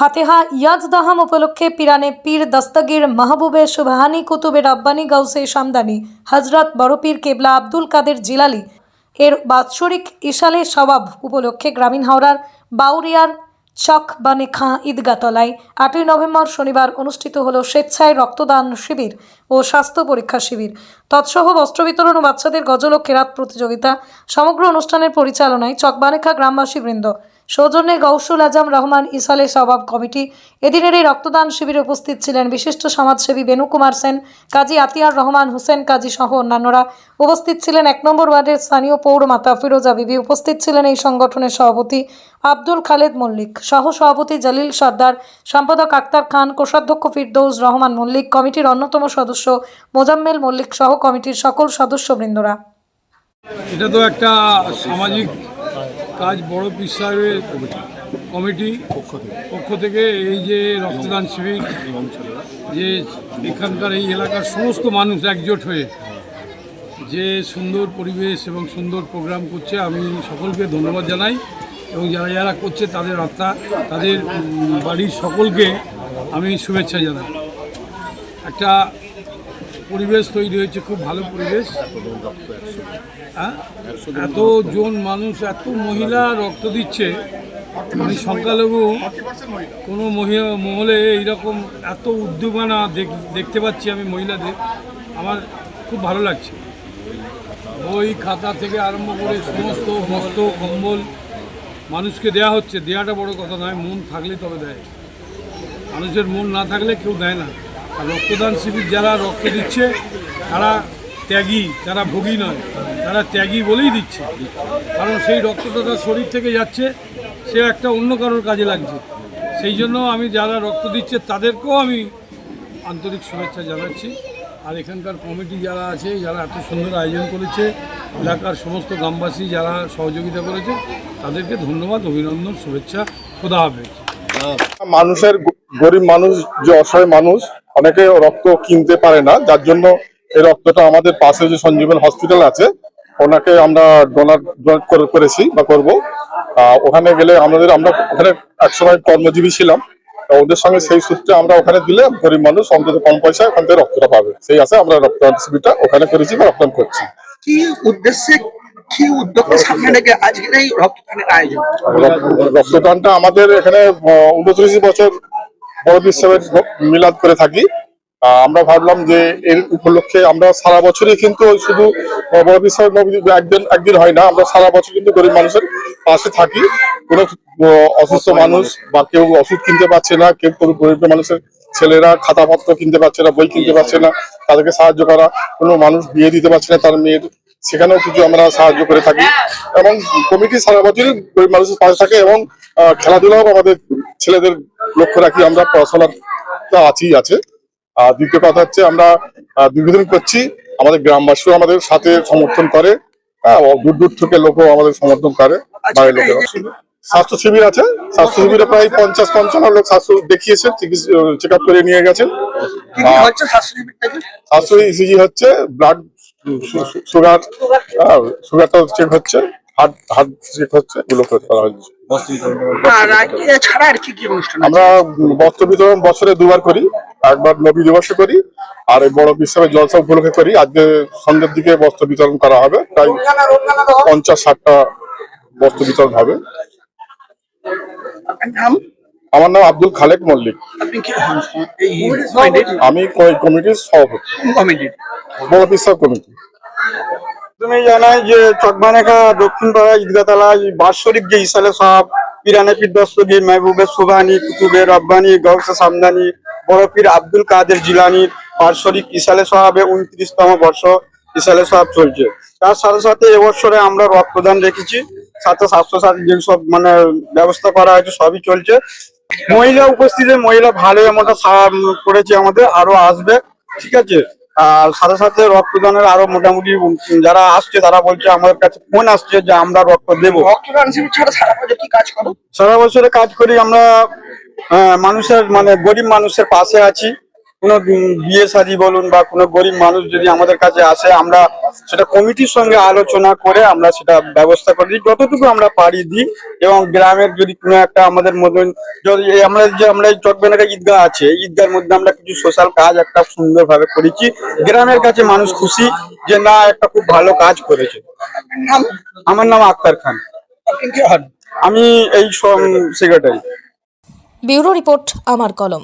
ফাতেহা ইয়াজদাহাম উপলক্ষে পিরানে পীর দস্তগীর মাহবুবে সুবহানি কুতুবে রব্বানি গাউসে সামদানি হজরত বড়পীর কেবলা আব্দুল কাদের জিলালি, এর বাৎসরিক ইশালে সবাব উপলক্ষে গ্রামীণ হাওড়ার বাউরিয়ার চক বানে খাঁ ঈদগাতলায় আটই নভেম্বর শনিবার অনুষ্ঠিত হল স্বেচ্ছায় রক্তদান শিবির ও স্বাস্থ্য পরীক্ষা শিবির। তৎসহ বস্ত্র বিতরণ ও বাচ্চাদের গজল ও কেরাত প্রতিযোগিতা, সমগ্র অনুষ্ঠানের পরিচালনায় চকবানেখা গ্রামবাসী বৃন্দ সৌজন্যে গৌসুল আজম রহমান ইসালে সবাব কমিটি। এদিনের এই রক্তদান শিবিরে উপস্থিত ছিলেন বিশিষ্ট সমাজসেবী বেনু কুমার সেন, কাজী আতিয়ার রহমান হোসেন, কাজী সহ অন্যান্যরা। উপস্থিত ছিলেন এক নম্বর ওয়ার্ডের স্থানীয় পৌরমাতা ফিরোজা বিবি। উপস্থিত ছিলেন এই সংগঠনের সভাপতি আব্দুল খালেদ মল্লিক সহ সভাপতি জলিল সর্দার, সম্পাদক আক্তার খান, কোষাধ্যক্ষ ফিরদৌস রহমান মল্লিক, কমিটির অন্যতম সদস্য মোজাম্মেল মল্লিক সহ কমিটির সকল সদস্যবৃন্দরা। এটা তো একটা সামাজিক কাজ বড় পীর সাহেবের কমিটি পক্ষ থেকে এই যে রক্তদান শিবির, যে এখানকার এই এলাকার সমস্ত মানুষ একজোট হয়ে যে সুন্দর পরিবেশ এবং সুন্দর প্রোগ্রাম করছে, আমি সকলকে ধন্যবাদ জানাই এবং যারা যারা করছে তাদের আত্মা, তাদের বাড়ির সকলকে আমি শুভেচ্ছা জানাই। একটা পরিবেশ তৈরি হয়েছে, খুব ভালো পরিবেশ। হ্যাঁ? এত জন মানুষ, এত মহিলা রক্ত দিচ্ছে। মানে সংখ্যালঘু কোনো মহিলা মহলে এইরকম এত উদ্যোগনা দেখ- দেখতে পাচ্ছি আমি মহিলাদের। আমার খুব ভালো লাগছে। বই, খাতা থেকে আরম্ভ করে সমস্ত বস্ত্র কম্বল মানুষকে দেয়া হচ্ছে। দেওয়াটা বড় কথা নয়, মন থাকলে তবে দেয়। মানুষের মন না থাকলে কেউ দেয় না। রক্তদান শিবির যারা রক্ত দিচ্ছে, তারা ত্যাগী তারা ভোগী নয়, তারা ত্যাগী বলেই দিচ্ছে। কারণ সেই রক্তটা তার শরীর থেকে যাচ্ছে, সে একটা অন্য কারোর কাজে লাগছে। সেই জন্য আমি যারা রক্ত দিচ্ছে, তাদেরকেও আমি আন্তরিক শুভেচ্ছা জানাচ্ছি। আর এখানকার কমিটি যারা আছে, যারা এত সুন্দর আয়োজন করেছে, এলাকার সমস্ত গ্রামবাসী যারা সহযোগিতা করেছে, তাদেরকে ধন্যবাদ, অভিনন্দন, শুভেচ্ছা, খোদা হবে মানুষের গরিব মানুষ যে অসহায় মানুষ অনেকে রক্ত কিনতে পারে না যার জন্য এই রক্তটা আমাদের পাশে যে সঞ্জীবন হসপিটাল আছে ওনাকে আমরা ডোনার ডোনেট করেছি বা করব। ওখানে গেলে আমাদের আমরা ওখানে একসময় কর্মজীবী ছিলাম ওদের সঙ্গে সেই সূত্রে আমরা ওখানে দিলে গরিব মানুষ অন্তত কম পয়সায় ওখান থেকে রক্তটা পাবে। সেই আছে আমরা রক্তদান শিবিরটা ওখানে করেছি বা রক্তদান করছি। কি উদ্দেশ্যে কি উদ্যোগকে সামনে রেখে আজকের এই রক্তদানের আয়োজন? রক্তদানটা আমাদের এখানে উনত্রিশ বছর বড় বিশ্বের মিলাদ করে থাকি। আমরা ভাবলাম যে এর উপলক্ষে আমরা সারা বছরই কিন্তু শুধু আহ, বড় বিশ্বের একদিন একদিন হয় না আমরা সারা বছর কিন্তু গরিব মানুষের পাশে থাকি। কোনো অসুস্থ মানুষ বা কেউ ওষুধ কিনতে পারছে না কেউ কোনো গরিব মানুষের ছেলেরা খাতাপত্র কিনতে পারছে না বই কিনতে পারছে না তাদেরকে সাহায্য করা কোনো মানুষ বিয়ে দিতে পারছে না তার মেয়ের সেখানেও কিছু আমরা সাহায্য করে থাকি। এবং কমিটি সারা বছরই গরিব মানুষের পাশে থাকে এবং খেলাধুলাও আমাদের ছেলেদের লক্ষ্য রাখি আমরা পড়াশোনার আছি আছে। আর দ্বিতীয় কথা হচ্ছে আমরা দীর্ঘদিন করছি আমাদের গ্রামবাসীও আমাদের সাথে সমর্থন করে হ্যাঁ দূর দূর থেকে লোকও আমাদের সমর্থন করে বাইরের লোকেরা। স্বাস্থ্য শিবির আছে স্বাস্থ্য শিবিরে প্রায় পঞ্চাশ পঞ্চান্ন লোক স্বাস্থ্য দেখিয়েছে চেক আপ করে নিয়ে গেছেন স্বাস্থ্য ইসিজি হচ্ছে ব্লাড সুগার সুগারটা চেক হচ্ছে। হার্ট হার্ট চেক হচ্ছে এগুলো করা হচ্ছে আর আর কি কি অনুষ্ঠান আমরা বস্ত্র বিতরণ বছরে দুবার করি একবার নবী দিবসে করি আর এই বড় বিশ্বের জলসা উপলক্ষে করি। আজকে সন্ধ্যের দিকে বস্ত্র বিতরণ করা হবে প্রায় পঞ্চাশ ষাটটা বস্ত্র বিতরণ হবে। নাম? আমার নাম আব্দুল খালেক মল্লিক। আপনি কি হন? এই কমিটির আমি কমিটির সভাপতি। কমিটির। বড় বিশ্ব কমিটি। তুমি জানাই যে চকবানেখা দক্ষিণ পাড়া ঈদগাতলায় বাৎসরিক যে ইসালে সব পিরানে পীর দস্তগীর মেহবুবে সুবানি কুতুবে রব্বানি গৌসে সামদানি বড় পীর আব্দুল কাদের জিলানির বাৎসরিক ইসালে সাহাবে উনত্রিশতম বর্ষ ইসালে সাহাব চলছে। তার সাথে সাথে এবছরে আমরা রক্তদান রেখেছি। সাথে স্বাস্থ্য সাথী যেসব মানে ব্যবস্থা করা হয়েছে, সবই চলছে। মহিলা উপস্থিতি মহিলা ভালো এমনটা করেছে আমাদের, আরও আসবে। ঠিক আছে? আর সাথে সাথে রক্তদানের আরও মোটামুটি যারা আসছে তারা বলছে আমাদের কাছে ফোন আসছে যে আমরা রক্ত দেব। রক্তদান শিবির ছাড়া সারা বছর কি কাজ করো? সারা বছরে কাজ করি আমরা আহ, মানুষের মানে গরিব মানুষের পাশে আছি। কোনো বিয়ে শাদী বলুন বা কোনো গরিব মানুষ যদি আমাদের কাছে আসে আমরা সেটা কমিটির সঙ্গে আলোচনা করে আমরা সেটা ব্যবস্থা করে দিই। যতটুকু আমরা পারি দিই এবং গ্রামের যদি কোনো একটা আমাদের মতন যদি আমরা যে আমরা এই চকবেনাকা ঈদগাহ আছে এই ঈদগার মধ্যে আমরা কিছু সোশ্যাল কাজ একটা সুন্দরভাবে করেছি। গ্রামের কাছে মানুষ খুশি যে না একটা খুব ভালো কাজ করেছে। নাম আমার নাম আক্তার খান। আমি এই সেক্রেটারি ব্যুরো রিপোর্ট আমার কলম।